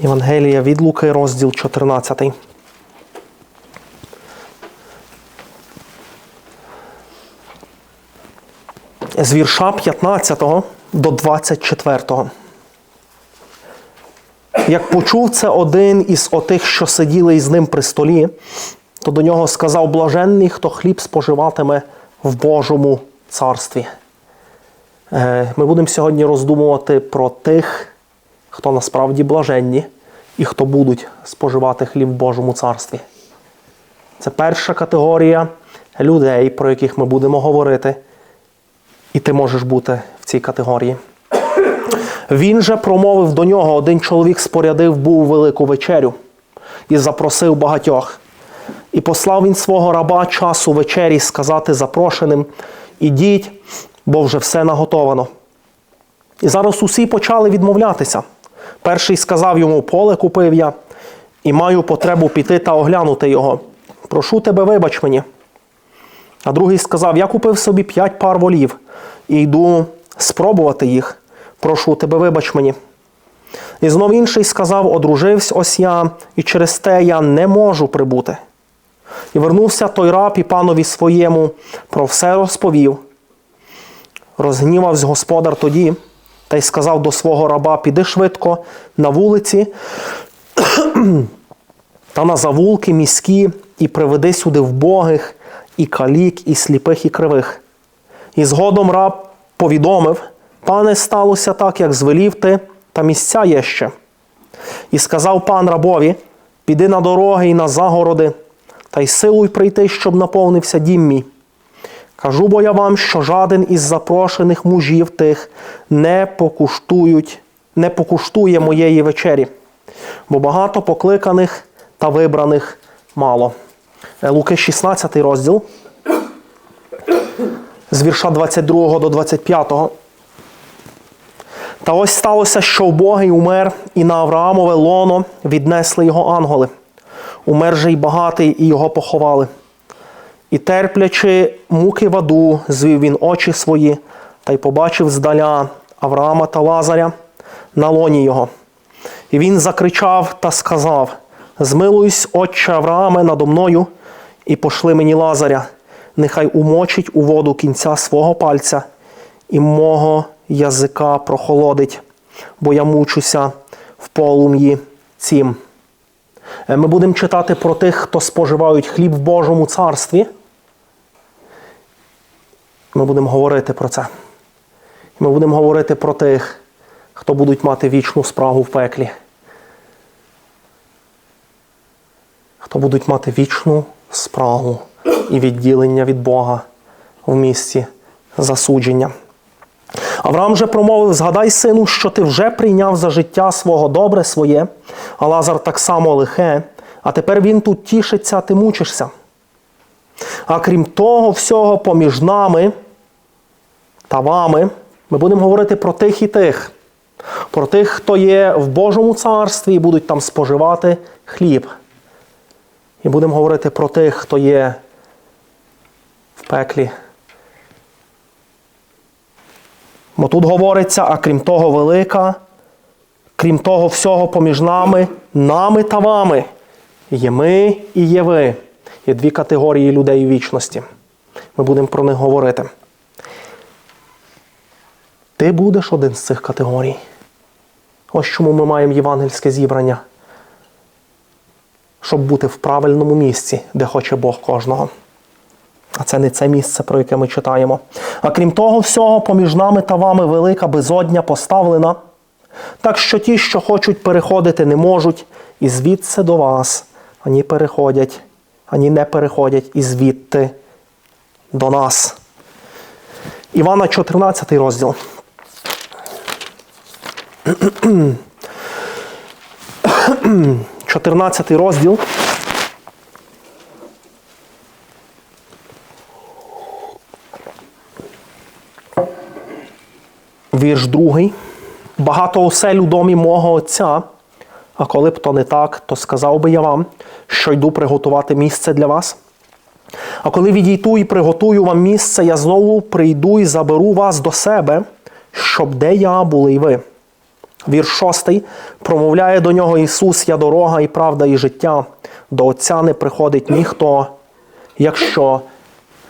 Євангелія від Луки, розділ 14. З вірша 15 до 24. Як почув це один із отих, що сиділи із ним при столі, то до нього сказав блаженний, хто хліб споживатиме в Божому царстві. Е, Ми будемо сьогодні роздумувати про тих, хто насправді блаженні і хто будуть споживати хліб в Божому царстві. Це перша категорія людей, про яких ми будемо говорити, і ти можеш бути в цій категорії. Він же промовив до нього, один чоловік спорядив був велику вечерю і запросив багатьох. І послав він свого раба часу вечері сказати запрошеним: ідіть, бо вже все наготовано. І зараз усі почали відмовлятися. Перший сказав йому: поле купив я, і маю потребу піти та оглянути його. Прошу тебе, вибач мені. А другий сказав: Я купив собі п'ять пар волів і йду спробувати їх. Прошу тебе, вибач мені. І знов інший сказав: Одружився ось я, і через те я не можу прибути. І вернувся той раб і панові своєму про все розповів. Розгнівався господар тоді та й сказав до свого раба: Піди швидко на вулиці та на завулки міські, і приведи сюди вбогих, і калік, і сліпих, і кривих. І згодом раб повідомив: Пане, сталося так, як звелів ти, та місця є ще. І сказав пан рабові: Піди на дороги і на загороди, та й силуй прийти, щоб наповнився дім мій. Кажу бо я вам, що жаден із запрошених мужів тих не покуштують, не покуштує моєї вечері, бо багато покликаних та вибраних мало. Е, Луки 16 розділ з вірша 22 до 25. Та ось сталося, що вбогий умер, і на Авраамове лоно віднесли його ангели. Умер же й багатий, і його поховали. І терплячи муки в аду, звів він очі свої, та й побачив здаля Авраама та Лазаря на лоні його. І він закричав та сказав: Змилуйсь, отче Аврааме, надо мною, і пошли мені Лазаря, нехай умочить у воду кінця свого пальця, і мого язика прохолодить, бо я мучуся в полум'ї цім. Е, Ми будемо читати про тих, хто споживають хліб в Божому царстві. Ми будемо говорити про це. Ми будемо говорити про тих, хто будуть мати вічну спрагу в пеклі. Хто будуть мати вічну спрагу і відділення від Бога в місці засудження. Авраам же промовив: Згадай, сину, що ти вже прийняв за життя свого добре своє, а Лазар так само лихе, а тепер він тут тішиться, ти мучишся. А крім того, всього поміж нами та вами, ми будемо говорити про тих і тих, про тих, хто є в Божому царстві і будуть там споживати хліб. І будемо говорити про тих, хто є в пеклі. Бо тут говориться, а крім того, велика, крім того всього поміж нами, нами та вами. Є ми і є ви. Є дві категорії людей у вічності. Ми будемо про них говорити. Ти будеш один з цих категорій. Ось чому ми маємо євангельське зібрання. Щоб бути в правильному місці, де хоче Бог кожного. А це не це місце, про яке ми читаємо. А крім того всього, поміж нами та вами велика безодня поставлена, так що ті, що хочуть переходити, не можуть, і звідси до вас ані переходять, ані не переходять, і звідти до нас. Івана 14 розділ. Чотирнадцятий розділ. Вірш другий. Багато осель у домі мого отця. А коли б то не так, то сказав би я вам, що йду приготувати місце для вас. А коли відійду і приготую вам місце, я знову прийду і заберу вас до себе, щоб де я були й ви. Вірш 6 промовляє до нього Ісус, я дорога і правда, і життя. До Отця не приходить ніхто, якщо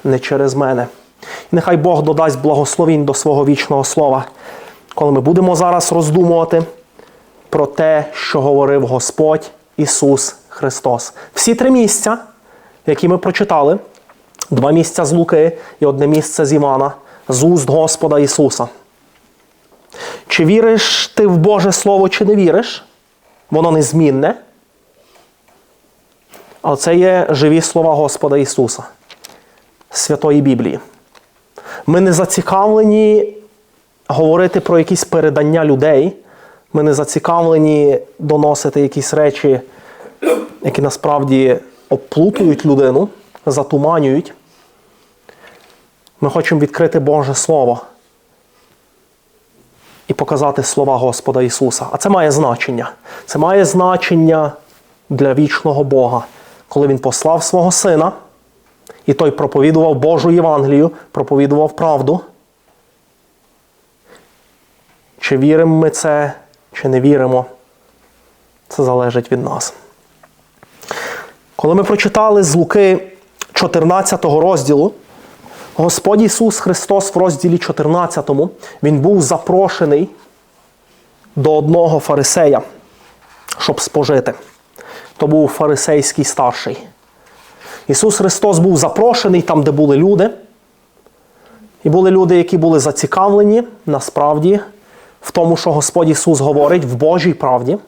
не через мене. І нехай Бог додасть благословінь до свого вічного слова, коли ми будемо зараз роздумувати про те, що говорив Господь Ісус Христос. Всі три місця, які ми прочитали, два місця з Луки і одне місце з Івана, з уст Господа Ісуса. Чи віриш ти в Боже Слово, чи не віриш? Воно незмінне. Але це є живі слова Господа Ісуса, Святої Біблії. Ми не зацікавлені говорити про якісь передання людей. Ми не зацікавлені доносити якісь речі, які насправді обплутують людину, затуманюють. Ми хочемо відкрити Боже Слово і показати слова Господа Ісуса. А це має значення. Це має значення для вічного Бога, коли Він послав свого Сина, і той проповідував Божу Євангелію, проповідував правду. Чи віримо ми це, чи не віримо, це залежить від нас. Коли ми прочитали з Луки 14 розділу, Господь Ісус Христос в розділі 14 Він був запрошений до одного фарисея, щоб спожити. То був фарисейський старший. Ісус Христос був запрошений там, де були люди. І були люди, які були зацікавлені насправді в тому, що Господь Ісус говорить в Божій правді.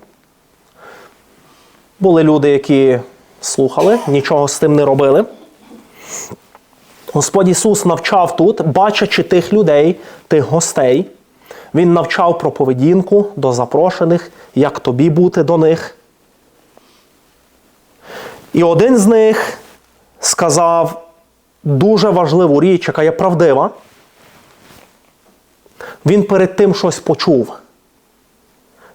Були люди, які слухали, нічого з тим не робили. Господь Ісус навчав тут, бачачи тих людей, тих гостей, Він навчав про поведінку до запрошених, як тобі бути до них. І один з них сказав дуже важливу річ, яка є правдива. Він перед тим щось почув.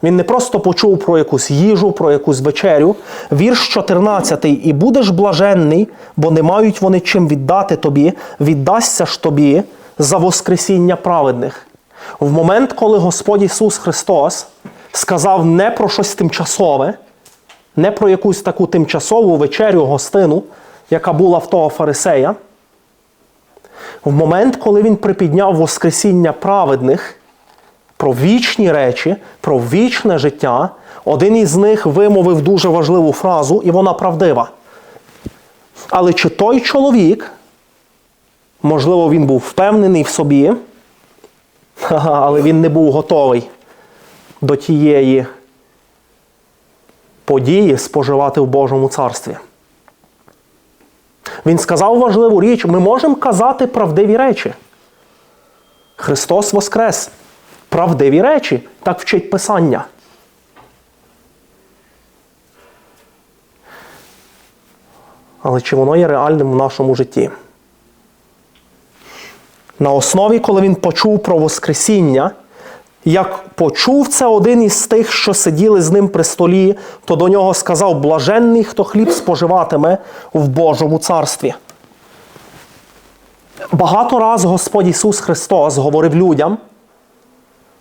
Він не просто почув про якусь їжу, про якусь вечерю. Вірш 14. І будеш блаженний, бо не мають вони чим віддати тобі, віддасться ж тобі за Воскресіння праведних. В момент, коли Господь Ісус Христос сказав не про щось тимчасове, не про якусь таку тимчасову вечерю, гостину, яка була в того фарисея, в момент, коли він припідняв Воскресіння праведних, про вічні речі, про вічне життя, один із них вимовив дуже важливу фразу, і вона правдива. Але чи той чоловік, можливо, він був впевнений в собі, але він не був готовий до тієї події споживати в Божому царстві. Він сказав важливу річ: ми можемо казати правдиві речі. Христос Воскрес! Правдиві речі, так вчить Писання. Але чи воно є реальним в нашому житті? На основі, коли він почув про Воскресіння, як почув це один із тих, що сиділи з ним при столі, то до нього сказав: Блаженний, хто хліб споживатиме в Божому царстві. Багато раз Господь Ісус Христос говорив людям,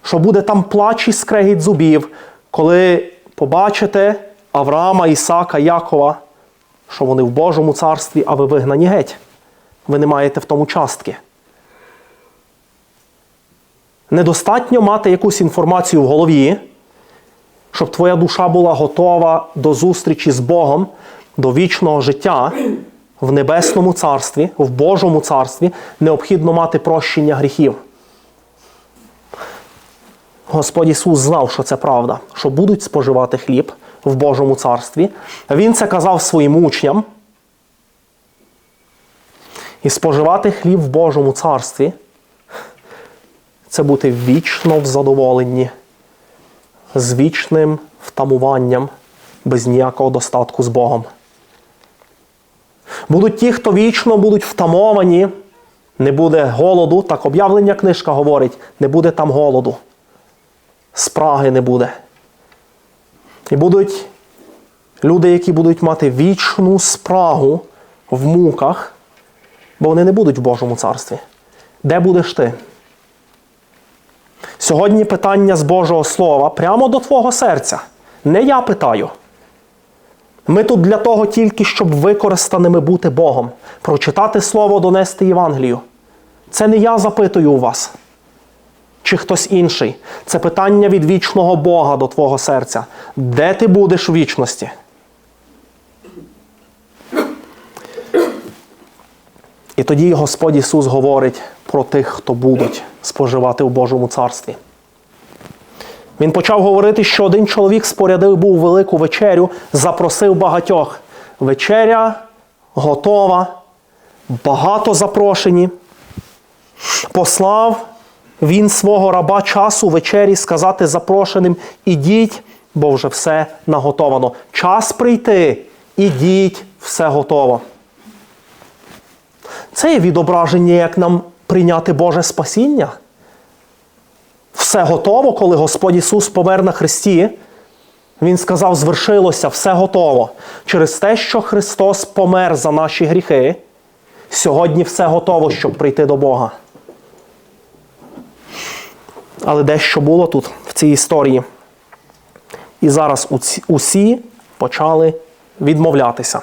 що буде там плач і скрегіт зубів, коли побачите Авраама, Ісака, Якова, що вони в Божому царстві, а ви вигнані геть. Ви не маєте в тому частки. Недостатньо мати якусь інформацію в голові, щоб твоя душа була готова до зустрічі з Богом, до вічного життя в Небесному царстві, в Божому царстві, необхідно мати прощення гріхів. Господь Ісус знав, що це правда, що будуть споживати хліб в Божому царстві. Він це казав своїм учням. І споживати хліб в Божому царстві це бути вічно в задоволенні, з вічним втамуванням, без ніякого достатку з Богом. Будуть ті, хто вічно будуть втамовані, не буде голоду, так об'явлення книжка говорить, не буде там голоду. Спраги не буде. І будуть люди, які будуть мати вічну спрагу в муках, бо вони не будуть в Божому царстві. Де будеш ти? Сьогодні питання з Божого Слова прямо до твого серця. Не я питаю. Ми тут для того тільки, щоб використаними бути Богом, прочитати Слово, донести Євангелію. Це не я запитую у вас, чи хтось інший. Це питання від вічного Бога до твого серця. Де ти будеш у вічності? І тоді Господь Ісус говорить про тих, хто будуть споживати в Божому царстві. Він почав говорити, що один чоловік спорядив був велику вечерю, запросив багатьох. Вечеря готова, багато запрошені. Послав він свого раба часу вечері сказати запрошеним: ідіть, бо вже все наготовано. Час прийти, ідіть, все готово. Це є відображення, як нам прийняти Боже спасіння. Все готово, коли Господь Ісус помер на Христі. Він сказав, звершилося, все готово. Через те, що Христос помер за наші гріхи, сьогодні все готово, щоб прийти до Бога. Але дещо було тут, в цій історії. І зараз усі почали відмовлятися.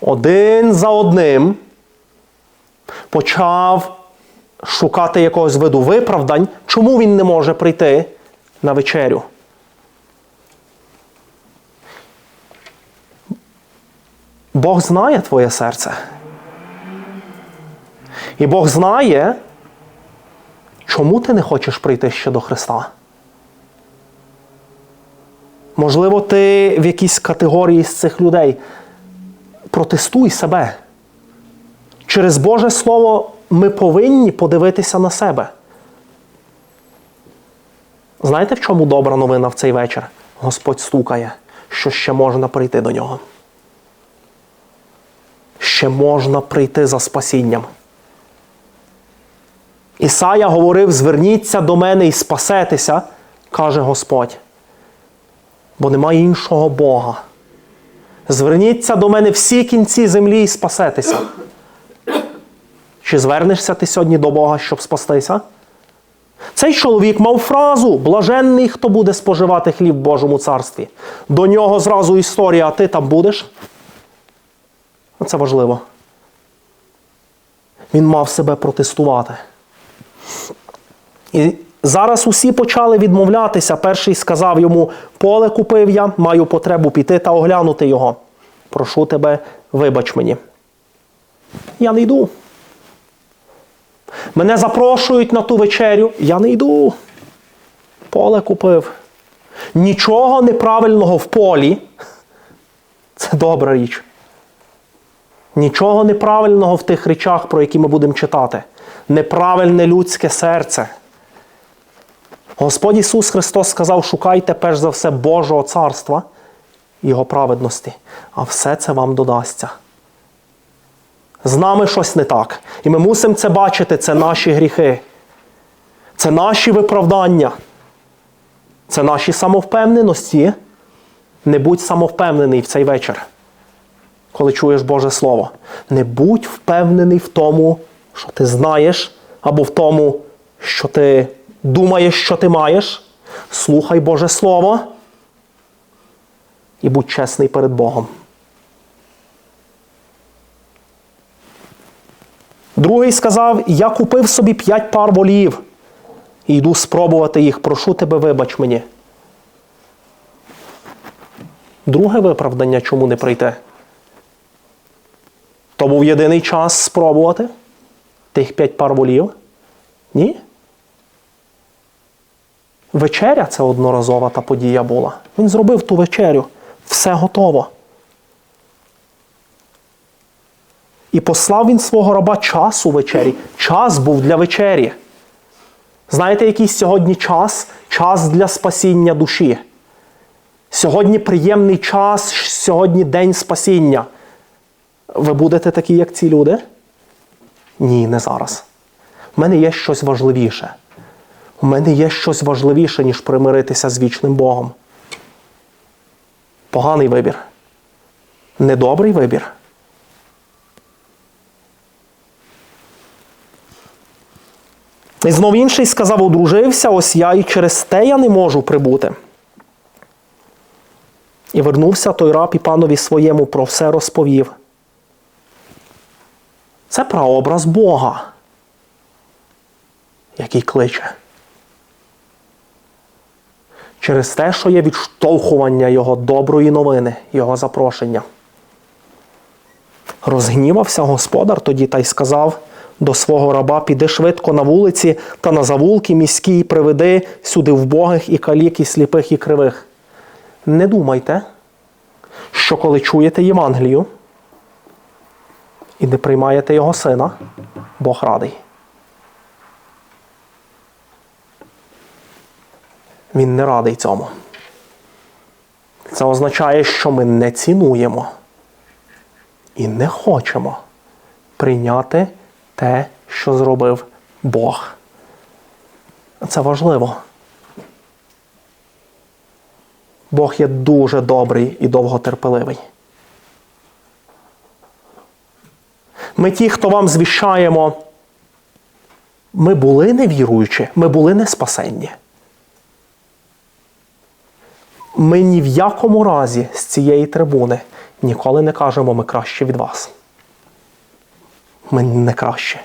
Один за одним почав шукати якогось виду виправдань, чому він не може прийти на вечерю. Бог знає твоє серце. І Бог знає, чому ти не хочеш прийти ще до Христа. Можливо, ти в якійсь категорії з цих людей. Протестуй себе. Через Боже Слово ми повинні подивитися на себе. Знаєте, в чому добра новина в цей вечір? Господь стукає, що ще можна прийти до нього. Ще можна прийти за спасінням. Ісая говорив: зверніться до мене і спасетеся, каже Господь. Бо немає іншого Бога. Зверніться до мене всі кінці землі і спасетеся. Чи звернешся ти сьогодні до Бога, щоб спастися? Цей чоловік мав фразу блаженний, хто буде споживати хліб в Божому царстві. До нього зразу історія, а ти там будеш? Це важливо. Він мав себе протестувати. І зараз усі почали відмовлятися. Перший сказав йому: поле купив я, маю потребу піти та оглянути його. Прошу тебе, вибач мені. Я не йду. Мене запрошують на ту вечерю, я не йду. Поле купив. Нічого неправильного в полі. Це добра річ. Нічого неправильного в тих речах, про які ми будемо читати. Неправильне людське серце. Господь Ісус Христос сказав: шукайте перш за все Божого царства Його праведності, а все це вам додасться. З нами щось не так. І ми мусимо це бачити, це наші гріхи, це наші виправдання, це наші самовпевненості. Не будь самовпевнений в цей вечір, коли чуєш Боже Слово. Не будь впевнений в тому, що ти знаєш, або в тому, що ти думаєш, що ти маєш. Слухай Боже Слово і будь чесний перед Богом. Другий сказав: Я купив собі п'ять пар волів і йду спробувати їх. Прошу тебе, вибач мені. Друге виправдання чому не прийти? То був єдиний час спробувати тих п'ять пар волів? Ні? Вечеря це одноразова та подія була. Він зробив ту вечерю. Все готово. І послав він свого раба час у вечері. Час був для вечері. Знаєте, який сьогодні час? Час для спасіння душі. Сьогодні приємний час, сьогодні день спасіння. Ви будете такі, як ці люди? Ні, не зараз. У мене є щось важливіше. У мене є щось важливіше, ніж примиритися з вічним Богом. Поганий вибір. Недобрий вибір. І знов інший сказав: одружився, ось я і через те я не можу прибути. І вернувся той раб і панові своєму про все розповів. Це прообраз Бога, який кличе. Через те, що є відштовхування Його доброї новини, Його запрошення. Розгнівався господар тоді та й сказав до свого раба: піди швидко на вулиці та на завулки міські і приведи сюди вбогих і калік, і сліпих, і кривих. Не думайте, що коли чуєте Євангелію і не приймаєте його сина, Бог радий. Він не радий цьому. Це означає, що ми не цінуємо і не хочемо прийняти те, що зробив Бог. Це важливо. Бог є дуже добрий і довготерпеливий. Ми ті, хто вам звіщаємо, ми були невіруючі, ми були не спасенні. Ми ні в якому разі з цієї трибуни ніколи не кажемо, ми краще від вас. Ми не краще.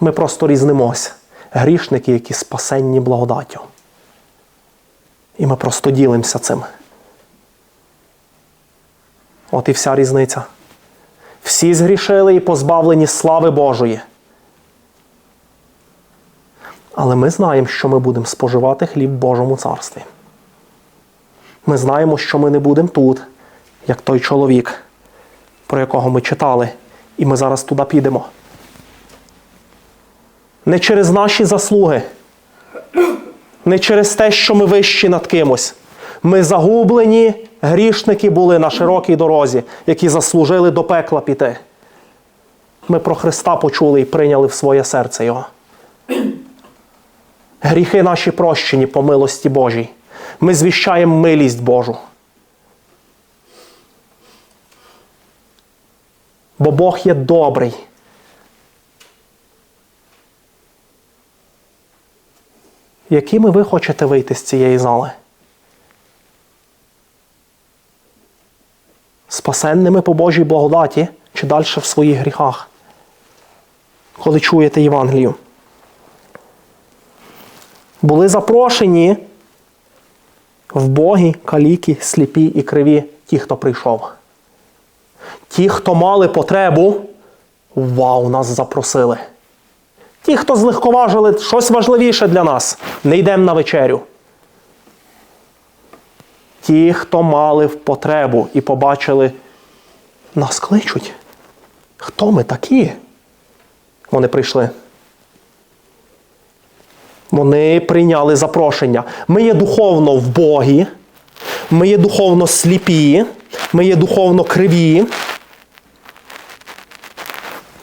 Ми просто різнимось. Грішники, які спасенні благодаттю. І ми просто ділимося цим. От і вся різниця. Всі згрішили і позбавлені слави Божої. Але ми знаємо, що ми будемо споживати хліб Божому царстві. Ми знаємо, що ми не будемо тут, як той чоловік, про якого ми читали, і ми зараз туди підемо. Не через наші заслуги, не через те, що ми вищі над кимось. Ми загублені грішники були на широкій дорозі, які заслужили до пекла піти. Ми про Христа почули і прийняли в своє серце Його. Гріхи наші прощені по милості Божій. Ми звіщаємо милість Божу. Бо Бог є добрий. Якими ви хочете вийти з цієї зали? Спасенними по Божій благодаті чи далі в своїх гріхах, коли чуєте Євангелію? Були запрошені в Богі каліки, сліпі і криві ті, хто прийшов. Ті, хто мали потребу, вау, нас запросили. Ті, хто злегковажили щось важливіше для нас, не йдемо на вечерю. Ті, хто мали в потребу і побачили, нас кличуть. Хто ми такі? Вони прийшли. Вони прийняли запрошення. Ми є духовно в Богі, ми є духовно сліпі, ми є духовно криві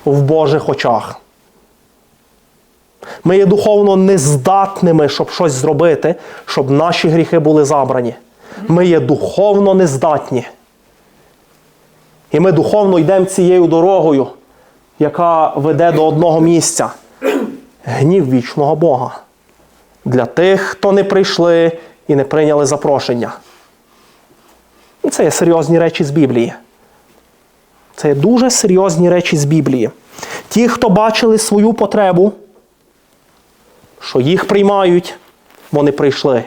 в Божих очах. Ми є духовно нездатними, щоб щось зробити, щоб наші гріхи були забрані. Ми є духовно нездатні. І ми духовно йдемо цією дорогою, яка веде до одного місця гнів вічного Бога. Для тих, хто не прийшли і не прийняли запрошення. Це є серйозні речі з Біблії. Це є дуже серйозні речі з Біблії. Ті, хто бачили свою потребу, що їх приймають, вони прийшли.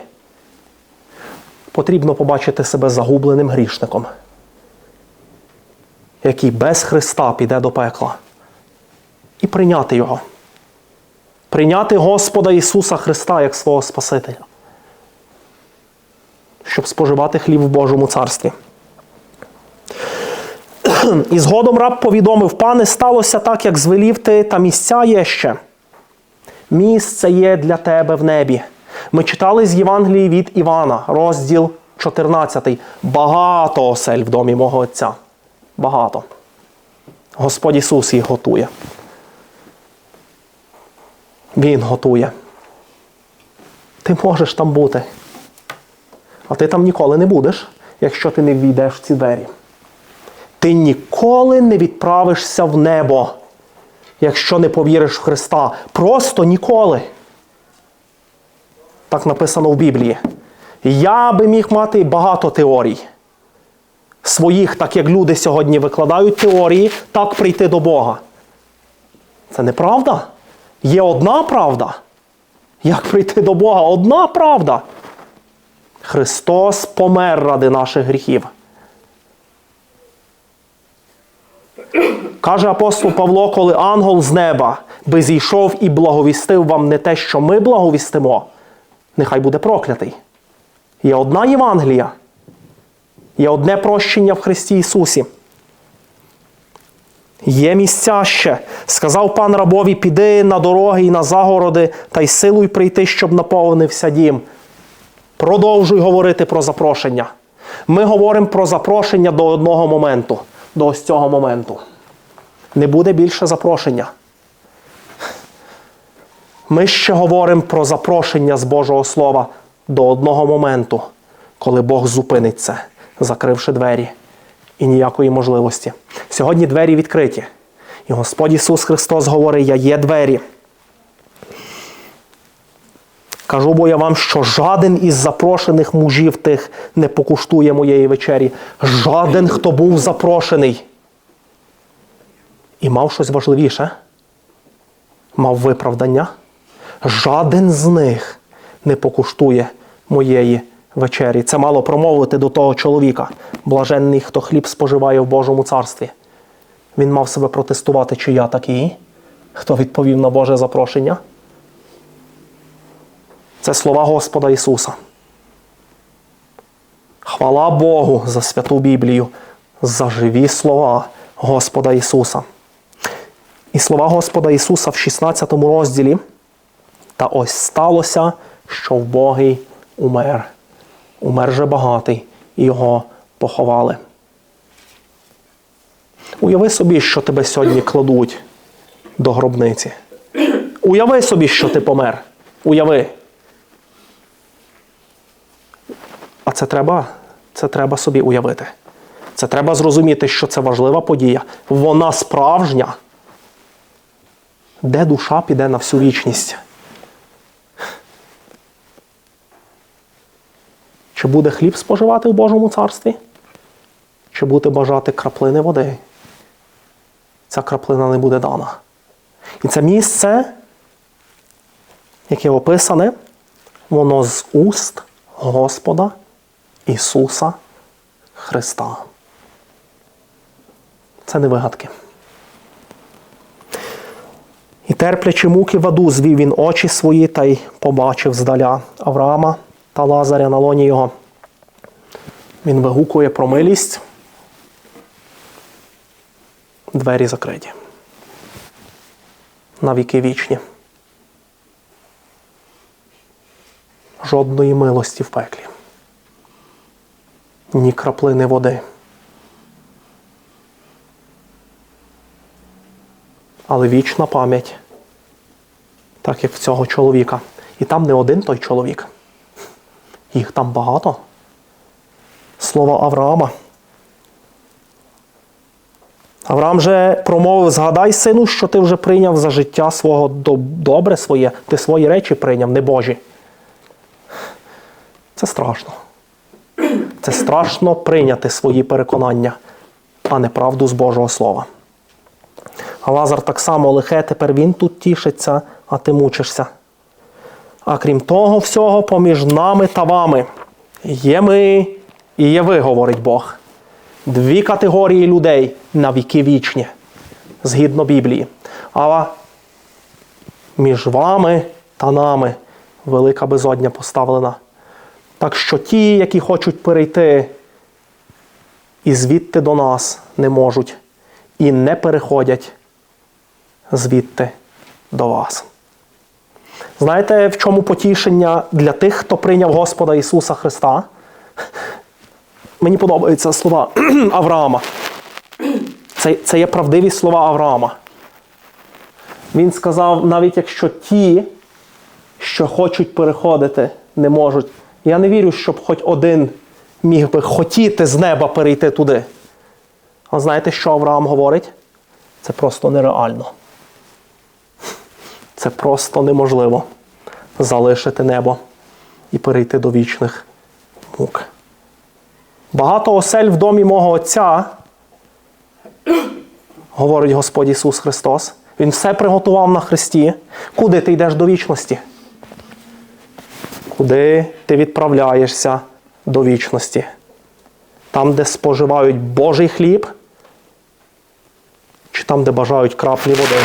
Потрібно побачити себе загубленим грішником, який без Христа піде до пекла. І прийняти Його. Прийняти Господа Ісуса Христа як свого Спасителя, щоб споживати хліб в Божому царстві. І згодом раб повідомив, пане, сталося так, як звелів ти, та місця є ще. Місце є для тебе в небі. Ми читали з Євангелії від Івана, розділ 14. Багато осель в домі мого Отця. Багато. Господь Ісус їх готує. Він готує. Ти можеш там бути. А ти там ніколи не будеш, якщо ти не ввійдеш в ці двері. Ти ніколи не відправишся в небо, якщо не повіриш в Христа. Просто ніколи. Так написано в Біблії. Я би міг мати багато теорій. Своїх, так як люди сьогодні викладають теорії, так прийти до Бога. Це неправда. Є одна правда. Як прийти до Бога? Одна правда. Христос помер ради наших гріхів. Каже апостол Павло, коли ангел з неба би зійшов і благовістив вам не те, що ми благовістимо, нехай буде проклятий. Є одна Євангелія, є одне прощення в Христі Ісусі. Є місця ще. Сказав пан рабові, піди на дороги і на загороди, та й силуй прийти, щоб наповнився дім. Продовжуй говорити про запрошення. Ми говоримо про запрошення до одного моменту, до ось цього моменту. Не буде більше запрошення. Ми ще говоримо про запрошення з Божого Слова до одного моменту, коли Бог зупинить це, закривши двері і ніякої можливості. Сьогодні двері відкриті. І Господь Ісус Христос говорить: Я є двері. Кажу бо я вам, що жаден із запрошених мужів тих не покуштує моєї вечері. Жаден, хто був запрошений. І мав щось важливіше. Мав виправдання. Жаден з них не покуштує моєї вечері. Це мало промовити до того чоловіка, блаженний, хто хліб споживає в Божому царстві. Він мав себе протестувати, чи я такий, хто відповів на Боже запрошення. Це слова Господа Ісуса. Хвала Богу за святу Біблію, за живі слова Господа Ісуса. І слова Господа Ісуса в 16 розділі. Та ось сталося, що вбогий умер. Умер же багатий, і його поховали. Уяви собі, що тебе сьогодні кладуть до гробниці. Уяви собі, що ти помер. Уяви. А це треба, це треба собі уявити. Це треба зрозуміти, що це важлива подія. Вона справжня. Де душа піде на всю вічність? Чи буде хліб споживати в Божому царстві? Чи буде бажати краплини води? Ця краплина не буде дана. І це місце, яке описане, воно з уст Господа Ісуса Христа. Це не вигадки. І терплячи муки в аду, звів він очі свої та й побачив здаля Авраама та Лазаря на лоні його. Він вигукує про милість. Двері закриті. На віки вічні. Жодної милості в пеклі. Ні краплини води. Але вічна пам'ять, так як в цього чоловіка. І там не один той чоловік. Їх там багато. Слово Авраама. Авраам же промовив: згадай, сину, що ти вже прийняв за життя свого добре своє, ти свої речі прийняв, не Божі. Це страшно. Це страшно прийняти свої переконання, а не правду з Божого Слова. Лазар так само лихе, тепер він тут тішиться, а ти мучишся. А крім того всього, поміж нами та вами є ми і є ви, говорить Бог. Дві категорії людей на віки вічні, згідно Біблії. А між вами та нами велика безодня поставлена. Так що ті, які хочуть перейти і звідти до нас не можуть, і не переходять звідти до вас. Знаєте, в чому потішення для тих, хто прийняв Господа Ісуса Христа? Мені подобаються слова Авраама. Це, це є правдиві слова Авраама. Він сказав, навіть якщо ті, що хочуть переходити, не можуть. Я не вірю, щоб хоч один міг би хотіти з неба перейти туди. А знаєте, що Авраам говорить? Це просто нереально. Це просто неможливо залишити небо і перейти до вічних мук. Багато осель в домі мого Отця, говорить Господь Ісус Христос. Він все приготував на Христі. Куди ти йдеш до вічності? Куди ти відправляєшся до вічності? Там, де споживають Божий хліб, чи там, де бажають краплі води,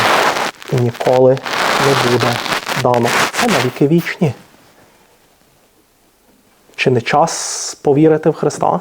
і ніколи не буде дано. Це навіки вічні. Чи не час повірити в Христа?